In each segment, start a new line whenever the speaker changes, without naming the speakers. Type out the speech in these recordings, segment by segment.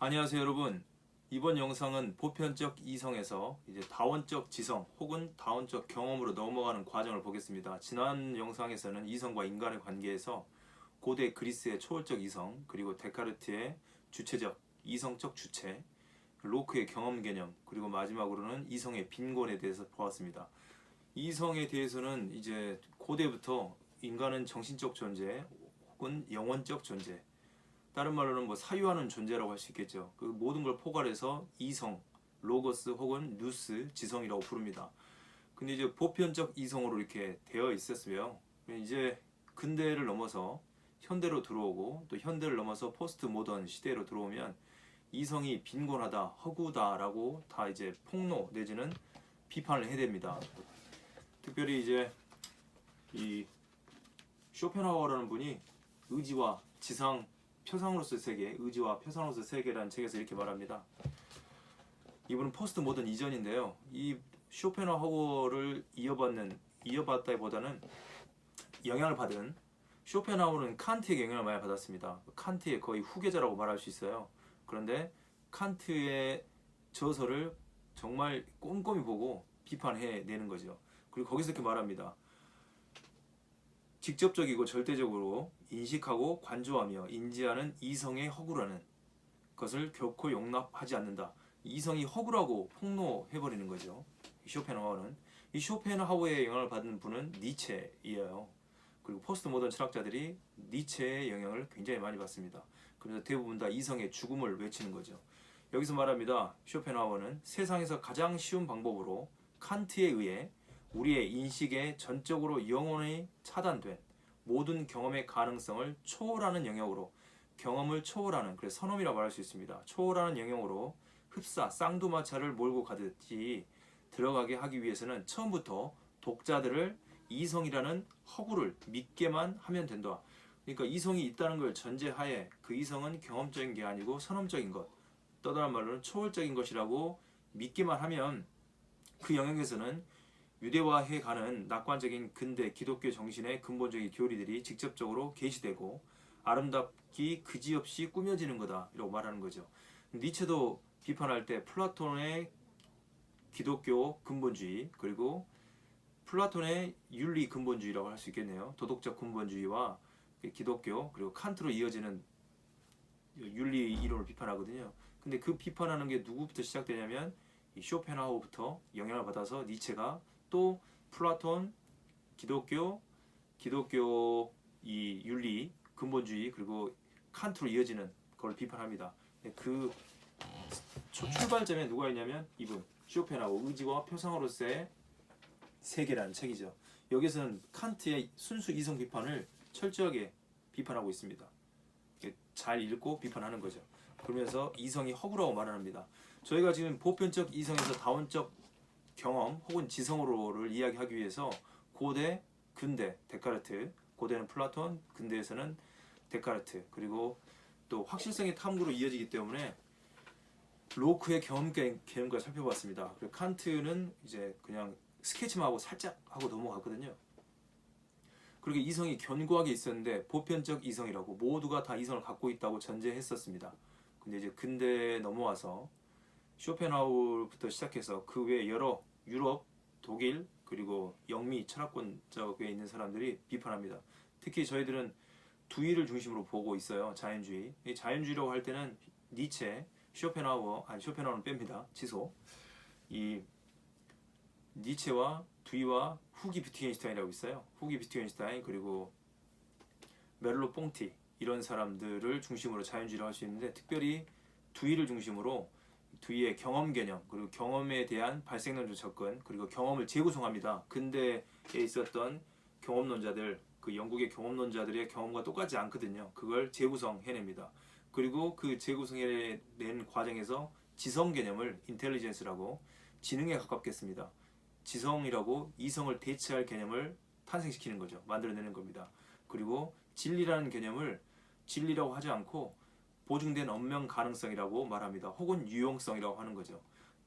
안녕하세요 여러분. 이번 영상은 보편적 이성에서 이제 다원적 지성 혹은 다원적 경험으로 넘어가는 과정을 보겠습니다. 지난 영상에서는 이성과 인간의 관계에서 고대 그리스의 초월적 이성 그리고 데카르트의 주체적 이성적 주체 로크의 경험 개념 그리고 마지막으로는 이성의 빈곤에 대해서 보았습니다. 이성에 대해서는 이제 고대부터 인간은 정신적 존재 혹은 영원적 존재 다른 말로는 뭐 사유하는 존재라고 할 수 있겠죠. 그 모든 걸 포괄해서 이성, 로고스 혹은 누스, 지성이라고 부릅니다. 근데 이제 보편적 이성으로 이렇게 되어 있었어요. 이제 근대를 넘어서 현대로 들어오고 또 현대를 넘어서 포스트 모던 시대로 들어오면 이성이 빈곤하다, 허구다라고 다 이제 폭로 내지는 비판을 해야 됩니다. 특별히 이제 이 쇼펜하우어라는 분이 의지와 지상 표상으로서의 세계, 의지와 표상으로서의 세계라는 책에서 이렇게 말합니다. 이분은 포스트 모던 이전인데요. 이 쇼펜하우어를 이어받는 이어받다기보다는 영향을 받은 쇼펜하우어는 칸트의 영향을 많이 받았습니다. 칸트의 거의 후계자라고 말할 수 있어요. 그런데 칸트의 저서를 정말 꼼꼼히 보고 비판해 내는 거죠. 그리고 거기서 이렇게 말합니다. 직접적이고 절대적으로 인식하고 관조하며 인지하는 이성의 허구라는 것을 결코 용납하지 않는다. 이성이 허구라고 폭로해버리는 거죠. 이 쇼펜하우어는 이 쇼펜하우어의 영향을 받은 분은 니체이에요. 그리고 포스트 모던 철학자들이 니체의 영향을 굉장히 많이 받습니다. 그래서 대부분 다 이성의 죽음을 외치는 거죠. 여기서 말합니다. 쇼펜하우어는 세상에서 가장 쉬운 방법으로 칸트에 의해 우리의 인식에 전적으로 영원히 차단된 모든 경험의 가능성을 초월하는 영역으로 경험을 초월하는 그래서 선험이라고 말할 수 있습니다. 초월하는 영역으로 흡사 쌍두마차를 몰고 가듯이 들어가게 하기 위해서는 처음부터 독자들을 이성이라는 허구를 믿게만 하면 된다. 그러니까 이성이 있다는 걸 전제하에 그 이성은 경험적인 게 아니고 선험적인 것, 또 다른 말로는 초월적인 것이라고 믿기만 하면 그 영역에서는 유대화해 가는 낙관적인 근대 기독교 정신의 근본적인 교리들이 직접적으로 계시되고 아름답기 그지없이 꾸며지는 거다라고 말하는 거죠. 니체도 비판할 때 플라톤의 기독교 근본주의 그리고 플라톤의 윤리 근본주의라고 할 수 있겠네요. 도덕적 근본주의와 기독교 그리고 칸트로 이어지는 윤리 이론을 비판하거든요. 근데 그 비판하는 게 누구부터 시작되냐면 이 쇼펜하우부터 영향을 받아서 니체가 또 플라톤, 기독교, 기독교 이 윤리, 근본주의 그리고 칸트로 이어지는 걸 비판합니다. 그 초- 출발점에 누가 있냐면 이분 쇼펜하우 의지와 표상으로서의 세계라는 책이죠. 여기서는 칸트의 순수 이성 비판을 철저하게 비판하고 있습니다. 이렇게 잘 읽고 비판하는 거죠. 그러면서 이성이 허구라고 말합니다. 저희가 지금 보편적 이성에서 다원적 경험 혹은 지성으로를 이야기하기 위해서 고대, 근대, 데카르트, 고대는 플라톤, 근대에서는 데카르트, 그리고 또 확실성의 탐구로 이어지기 때문에 로크의 경험 개- 개념과 살펴봤습니다. 그리고 칸트는 이제 그냥 스케치만 하고 살짝 하고 넘어갔거든요. 그리고 이성이 견고하게 있었는데 보편적 이성이라고 모두가 다 이성을 갖고 있다고 전제했었습니다. 근데 이제 근대에 넘어와서 쇼펜하우부터 시작해서 그 외 여러 유럽, 독일 그리고 영미 철학권 쪽에 있는 사람들이 비판합니다. 특히 저희들은 두위를 중심으로 보고 있어요. 자연주의. 이 자연주의라고 할 때는 니체, 쇼펜하우어, 아니 쇼펜하우어는 뺍니다. 취소. 이 니체와 두이와 후기 비트겐슈타인이라고 있어요. 후기 비트겐슈타인 그리고 멜로 뽕티 이런 사람들을 중심으로 자연주의를 할 수 있는데 특별히 두이를 중심으로 두이의 경험 개념 그리고 경험에 대한 발생론적 접근 그리고 경험을 재구성합니다. 근대에 있었던 경험론자들 그 영국의 경험론자들의 경험과 똑같지 않거든요. 그걸 재구성해냅니다. 그리고 그 재구성해낸 과정에서 지성 개념을 인텔리전스라고 지능에 가깝겠습니다. 지성이라고 이성을 대체할 개념을 탄생시키는 거죠. 만들어내는 겁니다. 그리고 진리라는 개념을 진리라고 하지 않고 보증된 언명 가능성이라고 말합니다. 혹은 유용성이라고 하는 거죠.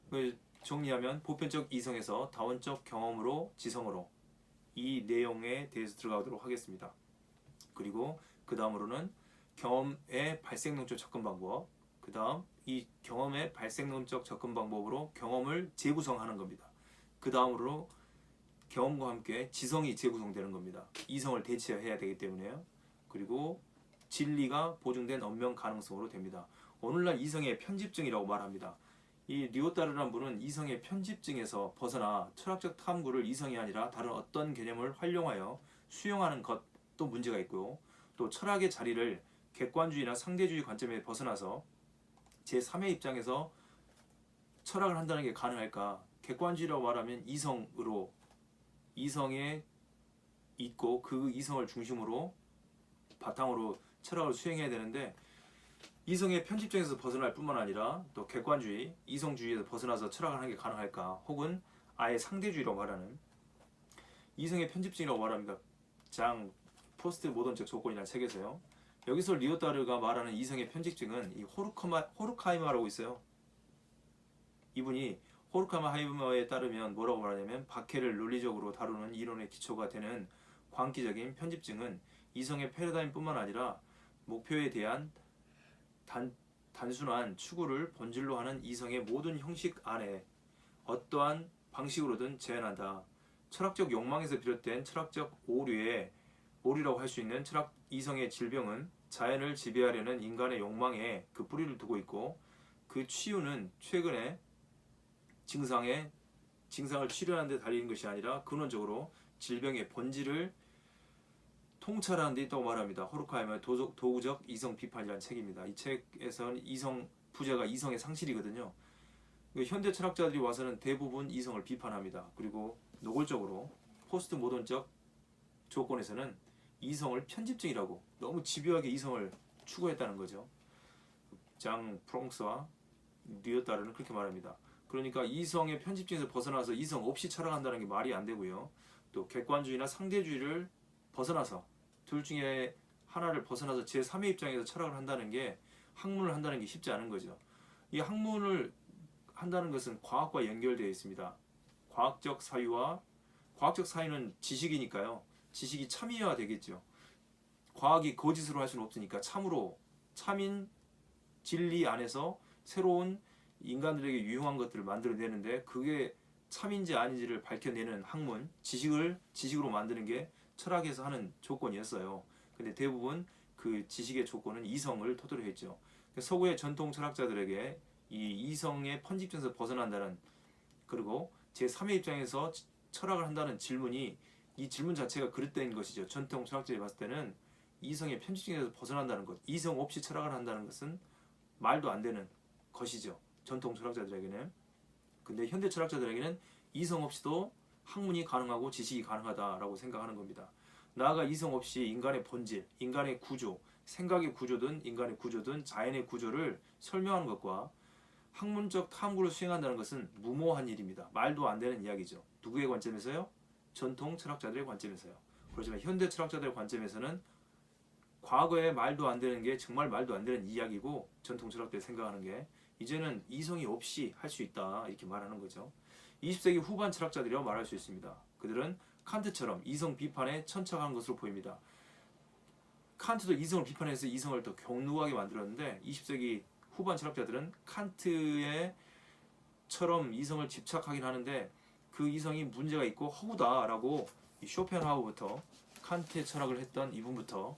그 정리하면 보편적 이성에서 다원적 경험으로 지성으로 이 내용에 대해서 들어가도록 하겠습니다. 그리고 그 다음으로는 경험의 발생론적 접근 방법, 그 다음 이 경험의 발생론적 접근 방법으로 경험을 재구성하는 겁니다. 그 다음으로 경험과 함께 지성이 재구성되는 겁니다. 이성을 대체해야 되기 때문에요. 그리고 진리가 보증된 언명 가능성으로 됩니다. 오늘날 이성의 편집증이라고 말합니다. 이 리오타르란 분은 이성의 편집증에서 벗어나 철학적 탐구를 이성이 아니라 다른 어떤 개념을 활용하여 수용하는 것도 문제가 있고요. 또 철학의 자리를 객관주의나 상대주의 관점에 벗어나서 제3의 입장에서 철학을 한다는 게 가능할까? 객관주의라고 말하면 이성으로 이성에 있고 그 이성을 중심으로 바탕으로 철학을 수행해야 되는데 이성의 편집증에서 벗어날 뿐만 아니라 또 객관주의, 이성주의에서 벗어나서 철학을 하는 게 가능할까? 혹은 아예 상대주의라고 말하는 이성의 편집증이라고 말합니다. 장 포스트 모던적 조건이라는 책에서요. 여기서 리오타르가 말하는 이성의 편집증은 이 호르카마 호르카이마라고 있어요. 이분이 호르카마하이머에 따르면 뭐라고 말하냐면 박해를 논리적으로 다루는 이론의 기초가 되는 광기적인 편집증은 이성의 패러다임뿐만 아니라 목표에 대한 단, 단순한 추구를 본질로 하는 이성의 모든 형식 안에 어떠한 방식으로든 제한한다. 철학적 욕망에서 비롯된 철학적 오류의 오류라고 할 수 있는 철학 이성의 질병은 자연을 지배하려는 인간의 욕망에 그 뿌리를 두고 있고 그 치유는 최근에 증상에 증상을 치료하는 데 달리는 것이 아니라 근원적으로 질병의 본질을 통찰하는 데 있다고 말합니다. 호르카이머의 도적, 도구적 이성 비판이라는 책입니다. 이 책에서는 이성 부제가 이성의 상실이거든요. 그 현대 철학자들이 와서는 대부분 이성을 비판합니다. 그리고 노골적으로 포스트 모던적 조건에서는 이성을 편집증이라고 너무 집요하게 이성을 추구했다는 거죠. 장 프롱스와 리어따르는 그렇게 말합니다. 그러니까 이성의 편집증에서 벗어나서 이성 없이 철학한다는 게 말이 안 되고요. 또 객관주의나 상대주의를 벗어나서 둘 중에 하나를 벗어나서 제 3의 입장에서 철학을 한다는 게 학문을 한다는 게 쉽지 않은 거죠. 이 학문을 한다는 것은 과학과 연결되어 있습니다. 과학적 사유와 과학적 사유는 지식이니까요. 지식이 참이어야 되겠죠. 과학이 거짓으로 할 수는 없으니까 참으로 참인 진리 안에서 새로운 인간들에게 유용한 것들을 만들어내는데 그게 참인지 아닌지를 밝혀내는 학문, 지식을 지식으로 만드는 게 철학에서 하는 조건이었어요. 근데 대부분 그 지식의 조건은 이성을 토대로 했죠. 서구의 전통 철학자들에게 이 이성의 편집증에서 벗어난다는 그리고 제 3의 입장에서 철학을 한다는 질문이 이 질문 자체가 그릇된 것이죠. 전통 철학자들이 봤을 때는 이성의 편집증에서 벗어난다는 것, 이성 없이 철학을 한다는 것은 말도 안 되는 것이죠. 전통 철학자들에게는. 근데 현대 철학자들에게는 이성 없이도 학문이 가능하고 지식이 가능하다라고 생각하는 겁니다. 나아가 이성 없이 인간의 본질, 인간의 구조, 생각의 구조든 인간의 구조든 자연의 구조를 설명하는 것과 학문적 탐구를 수행한다는 것은 무모한 일입니다. 말도 안 되는 이야기죠. 누구의 관점에서요? 전통 철학자들의 관점에서요. 그렇지만 현대 철학자들의 관점에서는 과거에 말도 안 되는 게 정말 말도 안 되는 이야기고 전통 철학들이 생각하는 게 이제는 이성이 없이 할 수 있다 이렇게 말하는 거죠. 20세기 후반 철학자들이라고 말할 수 있습니다. 그들은 칸트처럼 이성 비판에 천착한 것으로 보입니다. 칸트도 이성을 비판해서 이성을 더 경루하게 만들었는데 20세기 후반 철학자들은 칸트의 처럼 이성을 집착하긴 하는데 그 이성이 문제가 있고 허구다라고 이 쇼펜하우부터 칸트의 철학을 했던 이분부터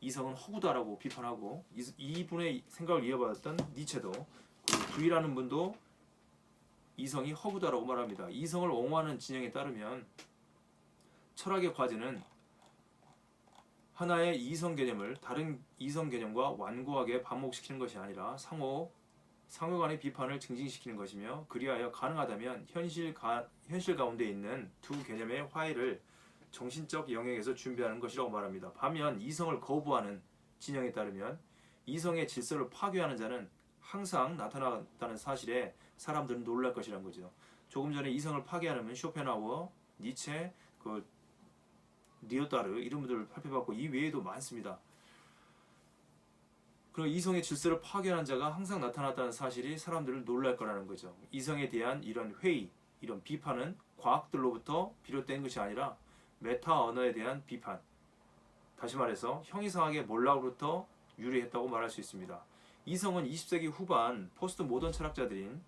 이성은 허구다라고 비판하고 이- 이분의 생각을 이어받았던 니체도 그리고 부이라는 분도 이성이 허구다라고 말합니다. 이성을 옹호하는 진영에 따르면 철학의 과제는 하나의 이성 개념을 다른 이성 개념과 완고하게 반목시키는 것이 아니라 상호 상호 간의 비판을 증진시키는 것이며 그리하여 가능하다면 현실 가, 현실 가운데 있는 두 개념의 화해를 정신적 영역에서 준비하는 것이라고 말합니다. 반면 이성을 거부하는 진영에 따르면 이성의 질서를 파괴하는 자는 항상 나타났다는 사실에 사람들은 놀랄 것이라는 거죠. 조금 전에 이성을 파괴하려면 쇼펜하우어, 니체, 그 리오타르 이런 분들을 발표받고 이 외에도 많습니다. 그리고 이성의 질서를 파괴하는 자가 항상 나타났다는 사실이 사람들을 놀랄 거라는 거죠. 이성에 대한 이런 회의, 이런 비판은 과학들로부터 비롯된 것이 아니라 메타 언어에 대한 비판. 다시 말해서 형이상하게 몰락으로부터 유래했다고 말할 수 있습니다. 이성은 20세기 후반 포스트 모던 철학자들인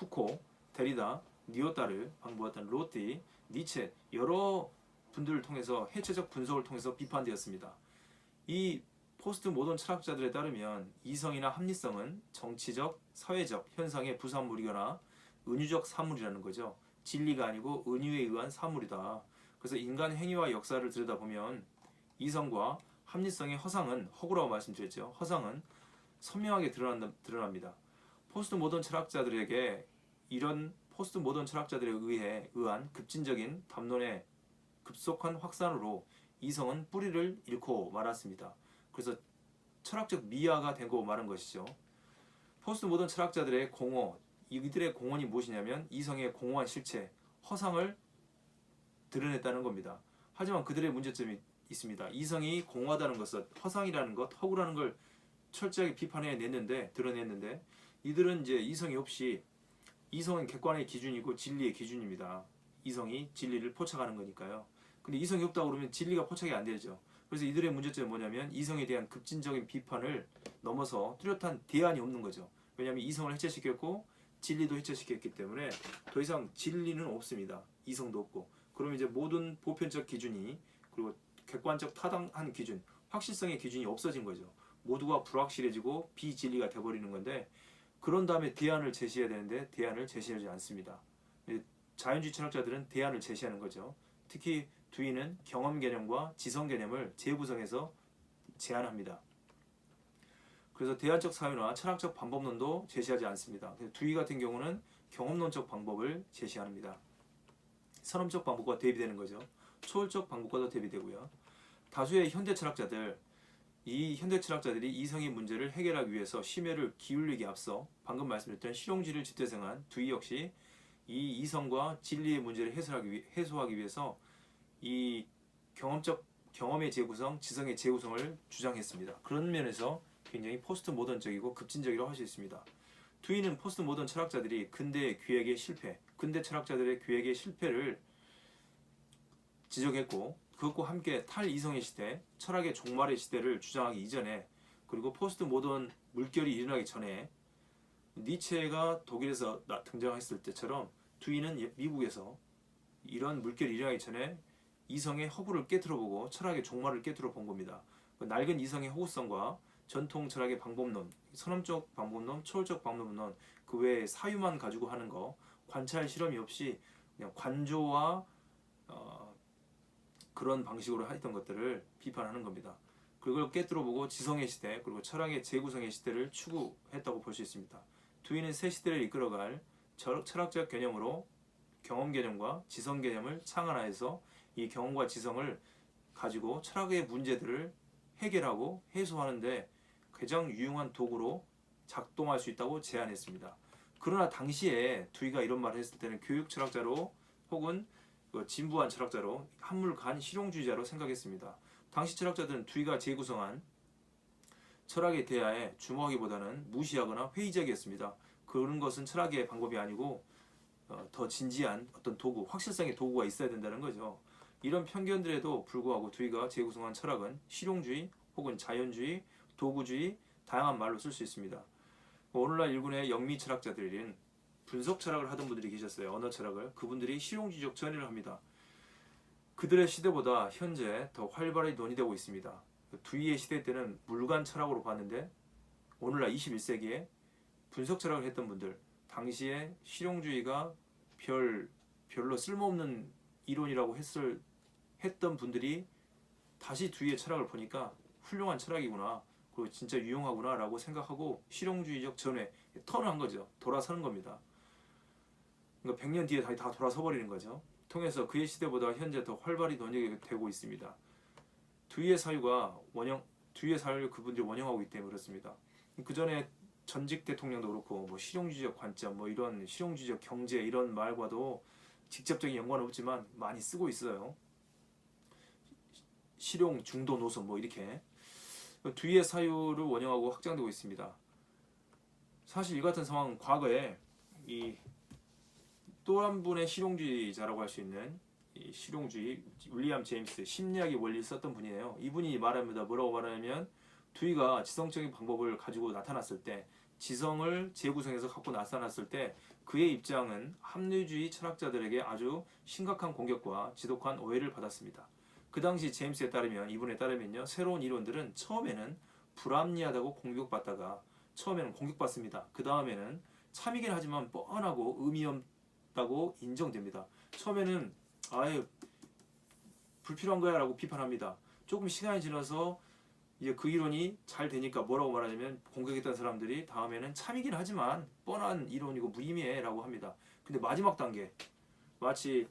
푸코, 데리다, 니오타를 방부했던 로티, 니체 여러 분들을 통해서 해체적 분석을 통해서 비판되었습니다. 이 포스트 모던 철학자들에 따르면 이성이나 합리성은 정치적, 사회적 현상의 부산물이거나 은유적 사물이라는 거죠. 진리가 아니고 은유에 의한 사물이다. 그래서 인간 행위와 역사를 들여다보면 이성과 합리성의 허상은 허구라고 말씀드렸죠. 허상은 선명하게 드러납니다. 포스트 모던 철학자들에게 이런 포스트 모던 철학자들에 의해 의한 급진적인 담론의 급속한 확산으로 이성은 뿌리를 잃고 말았습니다. 그래서 철학적 미화가 되고 말은 것이죠. 포스트 모던 철학자들의 공허, 이들의 공헌이 무엇이냐면 이성의 공허한 실체, 허상을 드러냈다는 겁니다. 하지만 그들의 문제점이 있습니다. 이성이 공허하다는 것은 허상이라는 것, 허구라는 걸 철저하게 비판해 냈는데 드러냈는데 이들은 이제 이성이 없이 이성은 객관의 기준이고 진리의 기준입니다. 이성이 진리를 포착하는 거니까요. 근데 이성이 없다고 그러면 진리가 포착이 안 되죠. 그래서 이들의 문제점이 뭐냐면 이성에 대한 급진적인 비판을 넘어서 뚜렷한 대안이 없는 거죠. 왜냐하면 이성을 해체시켰고 진리도 해체시켰기 때문에 더 이상 진리는 없습니다. 이성도 없고. 그럼 이제 모든 보편적 기준이 그리고 객관적 타당한 기준, 확실성의 기준이 없어진 거죠. 모두가 불확실해지고 비진리가 돼버리는 건데 그런 다음에 대안을 제시해야 되는데 대안을 제시하지 않습니다. 예, 자연주의 철학자들은 대안을 제시하는 거죠. 특히 두이는 경험 개념과 지성 개념을 재구성해서 제안합니다. 그래서 대안적 사유나 철학적 방법론도 제시하지 않습니다. 두이 같은 경우는 경험론적 방법을 제시합니다. 선험적 방법과 대비되는 거죠. 초월적 방법과도 대비되고요. 다수의 현대 철학자들 이 현대 철학자들이 이성의 문제를 해결하기 위해서 심혈을 기울이기 앞서 방금 말씀드렸던 실용주의를 집대성한 두이 역시 이 이성과 진리의 문제를 해소하기, 위, 해소하기 위해서 이 경험적 경험의 재구성, 지성의 재구성을 주장했습니다. 그런 면에서 굉장히 포스트 모던적이고 급진적이라고 할 수 있습니다. 두이는 포스트 모던 철학자들이 근대 기획의 실패, 근대 철학자들의 기획의 실패를 지적했고 그것과 함께 탈이성의 시대, 철학의 종말의 시대를 주장하기 이전에 그리고 포스트 모던 물결이 일어나기 전에 니체가 독일에서 나- 등장했을 때처럼 두이는 예- 미국에서 이런 물결이 일어나기 전에 이성의 허구를 깨뜨려보고 철학의 종말을 깨뜨려 본 겁니다. 그 낡은 이성의 허구성과 전통 철학의 방법론, 선험적 방법론, 초월적 방법론 그 외에 사유만 가지고 하는 거 관찰 실험이 없이 그냥 관조와 어, 그런 방식으로 했던 것들을 비판하는 겁니다. 그걸 깨뜨려보고 지성의 시대 그리고 철학의 재구성의 시대를 추구했다고 볼 수 있습니다. 두이는 새 시대를 이끌어갈 철- 철학적 개념으로 경험 개념과 지성 개념을 창안하여서 이 경험과 지성을 가지고 철학의 문제들을 해결하고 해소하는데 가장 유용한 도구로 작동할 수 있다고 제안했습니다. 그러나 당시에 두이가 이런 말을 했을 때는 교육 철학자로 혹은 그 진부한 철학자로 한물간 실용주의자로 생각했습니다. 당시 철학자들은 두이가 재구성한 철학에 대하여 주목하기보다는 무시하거나 회의적이었습니다. 그런 것은 철학의 방법이 아니고 어, 더 진지한 어떤 도구, 확실성의 도구가 있어야 된다는 거죠. 이런 편견들에도 불구하고 두이가 재구성한 철학은 실용주의 혹은 자연주의, 도구주의 다양한 말로 쓸 수 있습니다. 오늘날 일군의 영미 철학자들인 분석 철학을 하던 분들이 계셨어요. 언어 철학을 그분들이 실용주의적 전의를 합니다. 그들의 시대보다 현재 더 활발히 논의되고 있습니다. 두이의 시대 때는 물관 철학으로 봤는데 오늘날 21세기에 분석 철학을 했던 분들 당시에 실용주의가 별 별로 쓸모없는 이론이라고 했을 했던 분들이 다시 두이의 철학을 보니까 훌륭한 철학이구나. 그리고 진짜 유용하구나라고 생각하고 실용주의적 전회 턴을 한 거죠. 돌아서는 겁니다. 그러니까 100년 뒤에 다, 다 돌아서 버리는 거죠. 통해서 그의 시대보다 현재 더 활발히 논의되고 있습니다. 두이의 사유가 원형 두이의 사유를 그분들이 원형하고 있기 때문에 그렇습니다. 그 전에 전직 대통령도 그렇고 뭐 실용주의적 관점 뭐 이런 실용주의적 경제 이런 말과도 직접적인 연관은 없지만 많이 쓰고 있어요. 실용 중도 노선 뭐 이렇게 뒤의 사유를 원형하고 확장되고 있습니다. 사실 이 같은 상황은 과거에 이 또 한 분의 실용주의자라고 할 수 있는 이 실용주의 윌리엄 제임스 심리학의 원리를 썼던 분이에요. 이분이 말합니다. 뭐라고 말하냐면 두이가 지성적인 방법을 가지고 나타났을 때 지성을 재구성해서 갖고 나타났을 때 그의 입장은 합리주의 철학자들에게 아주 심각한 공격과 지독한 오해를 받았습니다. 그 당시 제임스에 따르면 이분에 따르면요 새로운 이론들은 처음에는 불합리하다고 공격받다가 처음에는 공격받습니다. 그 다음에는 참이긴 하지만 뻔하고 의미 없다고 인정됩니다. 처음에는 아예 불필요한 거야 라고 비판합니다. 조금 시간이 지나서 이제 그 이론이 잘 되니까 뭐라고 말하냐면 공격했던 사람들이 다음에는 참이긴 하지만 뻔한 이론이고 무의미해 라고 합니다. 근데 마지막 단계 마치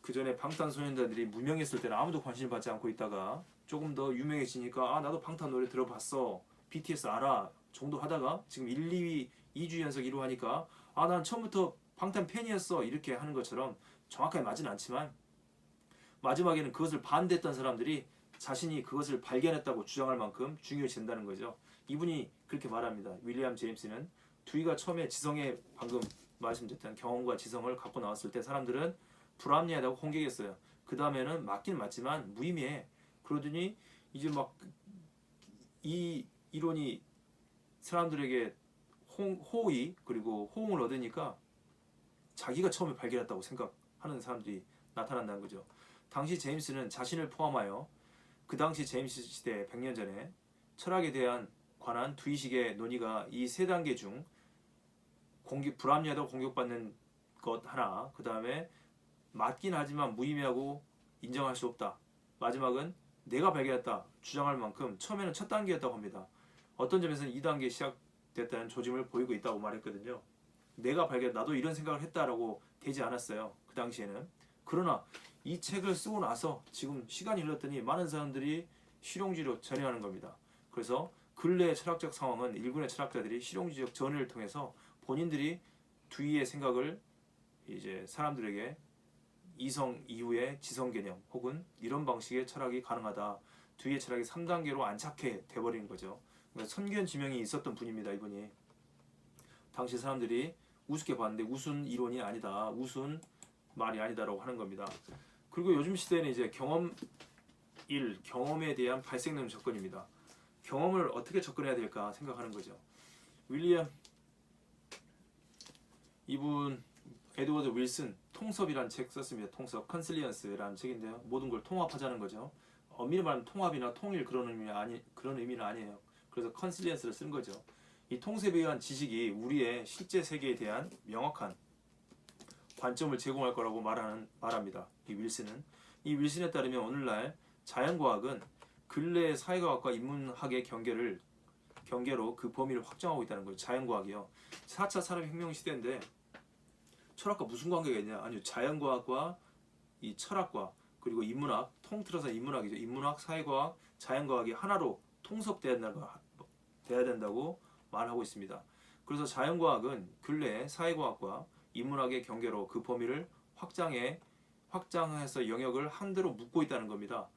그 전에 방탄소년단들이 무명했을 때는 아무도 관심을 받지 않고 있다가 조금 더 유명해지니까 아 나도 방탄 노래 들어봤어 BTS 알아 정도 하다가 지금 1, 2위 2주 연속 1위 하니까 아 난 처음부터 방탄 팬이었어 이렇게 하는 것처럼 정확하게 맞진 않지만 마지막에는 그것을 반대했던 사람들이 자신이 그것을 발견했다고 주장할 만큼 중요해진다는 거죠. 이분이 그렇게 말합니다. 윌리엄 제임스는 두이가 처음에 지성의 방금 말씀드렸던 경험과 지성을 갖고 나왔을 때 사람들은 불합리하다고 공격했어요. 그 다음에는 맞긴 맞지만 무의미해. 그러더니 이제 막 이 이론이 사람들에게 홍, 호의 그리고 호응을 얻으니까 자기가 처음에 발견했다고 생각하는 사람들이 나타난다는 거죠. 당시 제임스는 자신을 포함하여 그 당시 제임스 시대 100년 전에 철학에 대한 관한 두이식의 논의가 이 세 단계 중 공격 불합리하다고 공격받는 것 하나, 그 다음에 맞긴 하지만 무의미하고 인정할 수 없다. 마지막은 내가 발견했다 주장할 만큼 처음에는 첫 단계였다고 합니다. 어떤 점에서는 2단계 시작됐다는 조짐을 보이고 있다고 말했거든요. 내가 발견, 나도 이런 생각을 했다라고 되지 않았어요. 그 당시에는. 그러나 이 책을 쓰고 나서 지금 시간이 흘렀더니 많은 사람들이 실용주의로 전해하는 겁니다. 그래서 근래 철학적 상황은 일본의 철학자들이 실용주의적 전해를 통해서 본인들이 두위의 생각을 이제 사람들에게 이성 이후의 지성 개념 혹은 이런 방식의 철학이 가능하다. 두위의 철학이 3단계로 안착해 돼버리는 거죠. 선견 지명이 있었던 분입니다. 이분이 당시 사람들이 우습게 봤는데 우순 이론이 아니다. 우순 말이 아니다라고 하는 겁니다. 그리고 요즘 시대는 이제 경험 일 경험에 대한 발생되는 접근입니다. 경험을 어떻게 접근해야 될까 생각하는 거죠. 윌리엄 이분 에드워드 윌슨 통섭이라는 책 썼습니다. 통섭 컨실리언스라는 책인데요. 모든 걸 통합하자는 거죠. 엄밀히 말하면 통합이나 통일 그런 의미 아니 그런 의미는 아니에요. 그래서 컨실리언스를 쓴 거죠. 이 통섭에 의한 지식이 우리의 실제 세계에 대한 명확한 관점을 제공할 거라고 말하는 말합니다. 이 윌슨은 이 윌슨에 따르면 오늘날 자연과학은 근래 사회과학과 인문학의 경계를 경계로 그 범위를 확정하고 있다는 거예요. 자연과학이요. 4차 산업혁명 시대인데 철학과 무슨 관계가 있냐? 아니요. 자연과학과 이 철학과 그리고 인문학 통틀어서 인문학이죠. 인문학, 사회과학, 자연과학이 하나로 통섭돼야 된다고, 돼야 된다고 말하고 있습니다. 그래서 자연과학은 근래 사회과학과 인문학의 경계로 그 범위를 확장해 확장해서 영역을 한 대로 묶고 있다는 겁니다.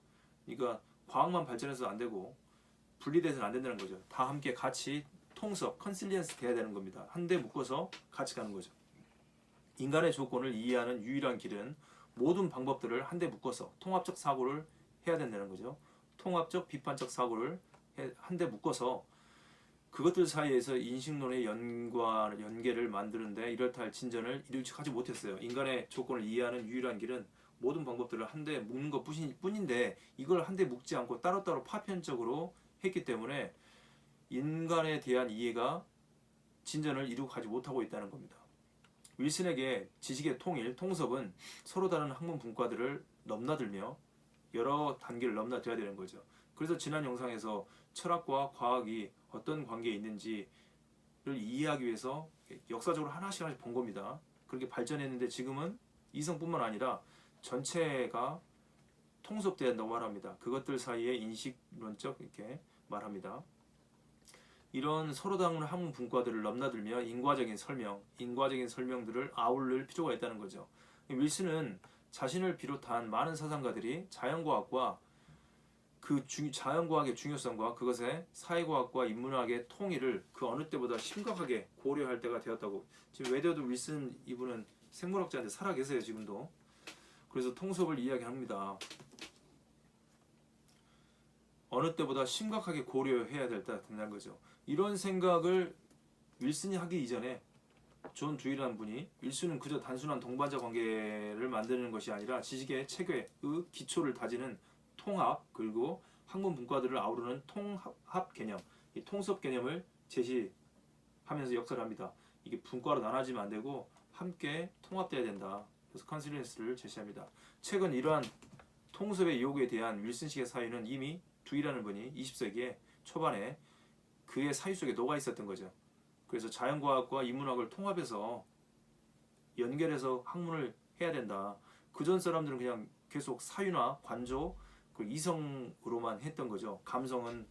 그러니까 과학만 발전해서 안 되고 분리돼서는 안 된다는 거죠. 다 함께 같이 통섭, 컨실리언스 돼야 되는 겁니다. 한대 묶어서 같이 가는 거죠. 인간의 조건을 이해하는 유일한 길은 모든 방법들을 한대 묶어서 통합적 사고를 해야 된다는 거죠. 통합적 비판적 사고를 한대 묶어서 그것들 사이에서 인식론의 연관 연계를 만드는데 이렇다 할 진전을 일찍하지 못했어요. 인간의 조건을 이해하는 유일한 길은 모든 방법들을 한데 묶는 것 뿐인데 이걸 한데 묶지 않고 따로따로 파편적으로 했기 때문에 인간에 대한 이해가 진전을 이루고 가지 못하고 있다는 겁니다. 윌슨에게 지식의 통일, 통섭은 서로 다른 학문 분과들을 넘나들며 여러 단계를 넘나들어야 되는 거죠. 그래서 지난 영상에서 철학과 과학이 어떤 관계에 있는지를 이해하기 위해서 역사적으로 하나씩 하나씩 본 겁니다. 그렇게 발전했는데 지금은 이성뿐만 아니라 전체가 한다고 말합니다. 그것들 사이에 인식론적 이렇게 말합니다. 이런 서로 다른 학문 분과들을 넘나들며 인과적인 설명, 인과적인 설명들을 아울릴 필요가 있다는 거죠. 윌슨은 자신을 비롯한 많은 사상가들이 자연과학과 그 중, 자연과학의 중요성과 그것의 사회과학과 인문학의 통일을 그 어느 때보다 심각하게 고려할 때가 되었다고. 지금 웨더드 윌슨 이분은 생물학자인데 살아 계세요 지금도. 그래서 통섭을 이야기합니다. 어느 때보다 심각하게 고려해야 될다 된다는 거죠. 이런 생각을 윌슨이 하기 이전에 존 두이라는 분이 윌슨은 그저 단순한 동반자 관계를 만드는 것이 아니라 지식의 체계의 기초를 다지는 통합 그리고 학문 분과들을 아우르는 통합 개념, 이 통섭 개념을 제시하면서 역사를 합니다. 이게 분과로 나눠지면 안 되고 함께 통합돼야 된다. 그래서 컨실리언스를 제시합니다. 최근 이러한 통섭의 요구에 대한 윌슨식의 사유는 이미 두이라는 분이 20세기에 초반에 그의 사유 속에 녹아 있었던 거죠. 그래서 자연과학과 인문학을 통합해서 연결해서 학문을 해야 된다. 그전 사람들은 그냥 계속 사유나 관조, 그 이성으로만 했던 거죠. 감성은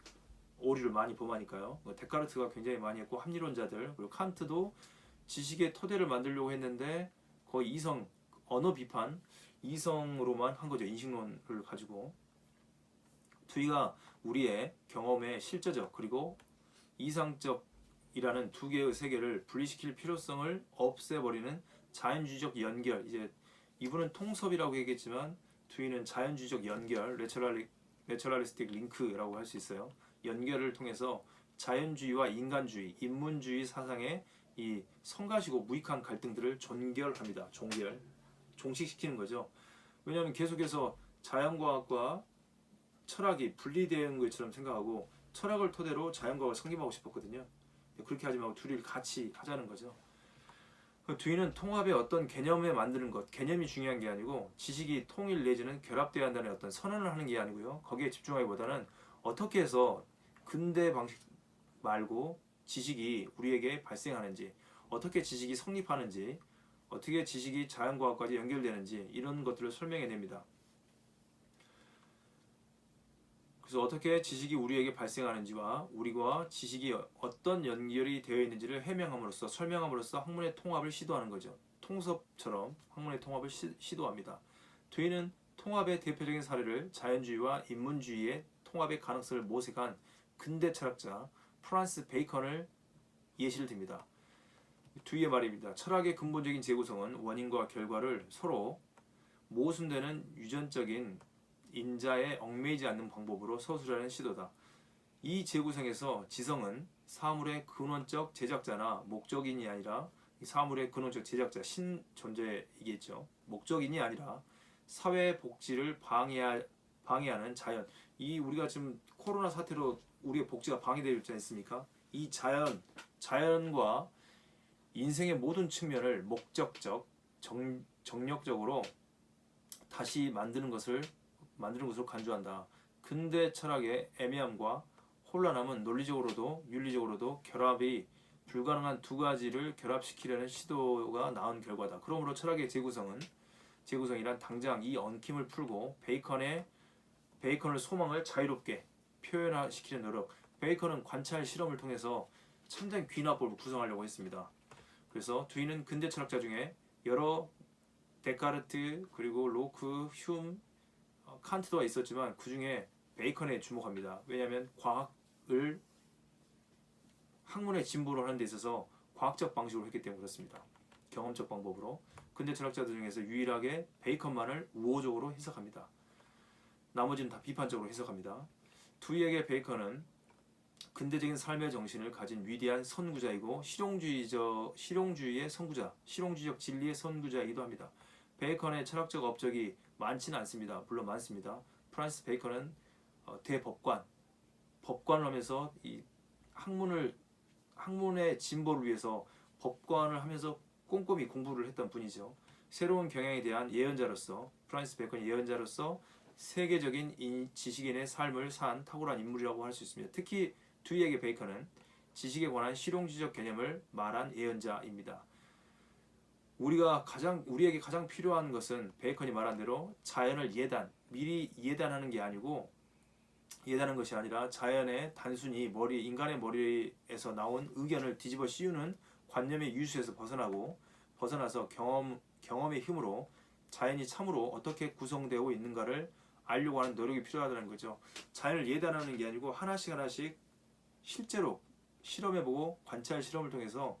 오류를 많이 범하니까요. 뭐 데카르트가 굉장히 많이 했고 합리론자들 그리고 칸트도 지식의 토대를 만들려고 했는데 거의 이성 언어 비판 이성으로만 한 거죠. 인식론을 가지고 투이가 우리의 경험의 실제적 그리고 이상적이라는 두 개의 세계를 분리시킬 필요성을 없애버리는 자연주의적 연결 이제 이분은 통섭이라고 얘기했지만 투이는 자연주의적 연결 레처럴리, 레처럴리스틱 링크라고 할 수 있어요. 연결을 통해서 자연주의와 인간주의, 인문주의 사상의 이 성가시고 무익한 갈등들을 존결합니다. 종결, 종식시키는 거죠. 왜냐하면 계속해서 자연과학과 철학이 분리되는 것처럼 생각하고 철학을 토대로 자연과학을 성립하고 싶었거든요. 그렇게 하지 말고 둘이를 같이 하자는 거죠. 그 뒤는 통합의 어떤 개념에 만드는 것, 개념이 중요한 게 아니고 지식이 통일 내지는 결합돼야 한다는 어떤 선언을 하는 게 아니고요. 거기에 집중하기보다는 어떻게 해서 근대 방식 말고 지식이 우리에게 발생하는지, 어떻게 지식이 성립하는지, 어떻게 지식이 자연과학까지 연결되는지 이런 것들을 설명해 냅니다. 그래서 어떻게 지식이 우리에게 발생하는지와 우리와 지식이 어떤 연결이 되어 있는지를 해명함으로써 설명함으로써 학문의 통합을 시도하는 거죠. 통섭처럼 학문의 통합을 시, 도합니다 뒤는 통합의 대표적인 사례를 자연주의와 인문주의의 통합의 가능성을 모색한 근대 철학자 프란스 베이컨을 예시를 듭니다. 뒤의 말입니다. 철학의 근본적인 재구성은 원인과 결과를 서로 모순되는 유전적인 인자에 얽매이지 않는 방법으로 서술하는 시도다. 이 재구성에서 지성은 사물의 근원적 제작자나 목적인이 아니라 사물의 근원적 제작자 신 존재이겠죠. 목적인이 아니라 사회 복지를 방해하, 방해하는 자연. 이 우리가 지금 코로나 사태로 우리의 복지가 방해되어 있지 않습니까? 이 자연, 자연과 인생의 모든 측면을 목적적, 정, 정력적으로 다시 만드는 것을 만드는 것으로 간주한다. 근대 철학의 애매함과 혼란함은 논리적으로도 윤리적으로도 결합이 불가능한 두 가지를 결합시키려는 시도가 나온 결과다. 그러므로 철학의 재구성은 재구성이란 당장 이 엉킴을 풀고 베이컨의 베이컨을 소망을 자유롭게 표현시키는 노력. 베이컨은 관찰 실험을 통해서 참된 귀납법을 구성하려고 했습니다. 그래서 뒤는 근대 철학자 중에 여러 데카르트 그리고 로크, 흉, 어, 칸트도 있었지만 그 중에 베이컨에 주목합니다. 왜냐하면 과학을 학문의 진보를 하는 데 있어서 과학적 방식으로 했기 때문에 그렇습니다. 경험적 방법으로. 근대 철학자들 중에서 유일하게 베이컨만을 우호적으로 해석합니다. 나머지는 다 비판적으로 해석합니다. 투이에게 베이컨은 근대적인 삶의 정신을 가진 위대한 선구자이고 실용주의적 실용주의의 선구자, 실용주의적 진리의 선구자이기도 합니다. 베이컨의 철학적 업적이 많지는 않습니다. 물론 많습니다. 프란스 베이컨은 어, 대법관, 법관을 하면서 이 학문을 학문의 진보를 위해서 법관을 하면서 꼼꼼히 공부를 했던 분이죠. 새로운 경향에 대한 예언자로서 프란스 베이컨 예언자로서 세계적인 지식인의 삶을 산 탁월한 인물이라고 할 수 있습니다. 특히 뒤에게 베이컨은 지식에 관한 실용주의적 개념을 말한 예언자입니다. 우리가 가장 우리에게 가장 필요한 것은 베이컨이 말한 대로 자연을 예단, 미리 예단하는 게 아니고 예단하는 것이 아니라 자연의 단순히 머리 인간의 머리에서 나온 의견을 뒤집어 씌우는 관념의 유수에서 벗어나고 벗어나서 경험 경험의 힘으로 자연이 참으로 어떻게 구성되고 있는가를 알려고 하는 노력이 필요하다는 거죠. 자연을 예단하는 게 아니고 하나씩 하나씩 실제로 실험해보고 관찰 실험을 통해서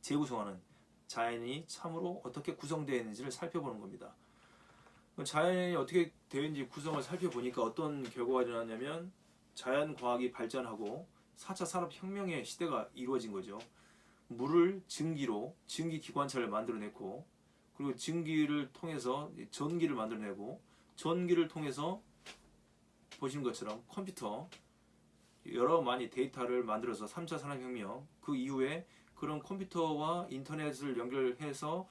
재구성하는 자연이 참으로 어떻게 구성되어 있는지를 살펴보는 겁니다. 자연이 어떻게 되는지 구성을 살펴보니까 어떤 결과가 일어났냐면 자연 과학이 발전하고 4차 산업혁명의 시대가 이루어진 거죠. 물을 증기로 증기 기관차를 만들어냈고 그리고 증기를 통해서 전기를 만들어내고 전기를 통해서 보시는 것처럼 컴퓨터 여러 많이 데이터를 만들어서 3차 산업혁명 그 이후에 그런 컴퓨터와 인터넷을 연결해서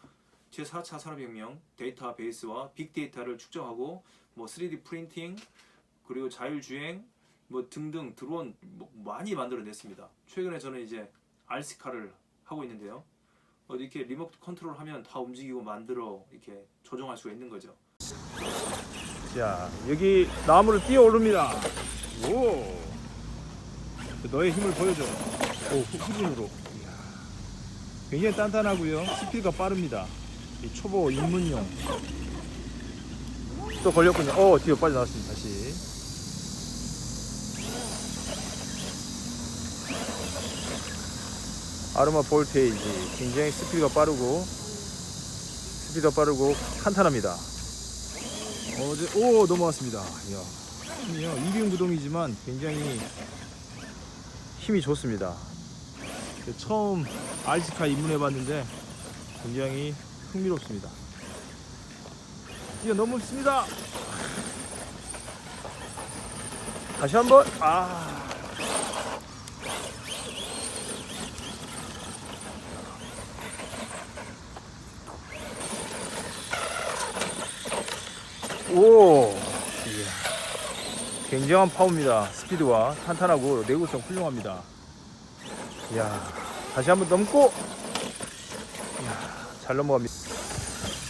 제4차 산업혁명 데이터베이스와 빅데이터를 축적하고 뭐 3D 프린팅 그리고 자율주행 뭐 등등 드론 뭐 많이 만들어냈습니다. 최근에 저는 이제 RC카를 하고 있는데요. 어, 이렇게 리모트 컨트롤 하면 다 움직이고 만들어 이렇게 조종할 수가 있는 거죠.
자, 여기 나무를 뛰어 오릅니다. 오. 너의 힘을 보여줘. 오, 후- 후진으로. 굉장히 단단하고요. 스피드가 빠릅니다. 이 초보 입문용. 또 걸렸군요. 어, 뒤로 빠져나왔습니다. 다시. 아르마 볼테이지. 굉장히 스피드가 빠르고, 스피드가 빠르고, 탄탄합니다. 어제 오 넘어왔습니다. 이야, 힘이요. 이륜 구동이지만 굉장히 힘이 좋습니다. 처음 알지카 입문해봤는데 굉장히 흥미롭습니다. 뛰어 넘었습니다. 다시 한번 아. 오, 이야. 굉장한 파워입니다. 스피드와 탄탄하고 내구성 훌륭합니다. 이야, 다시 한번 넘고, 이야, 잘 넘어갑니다.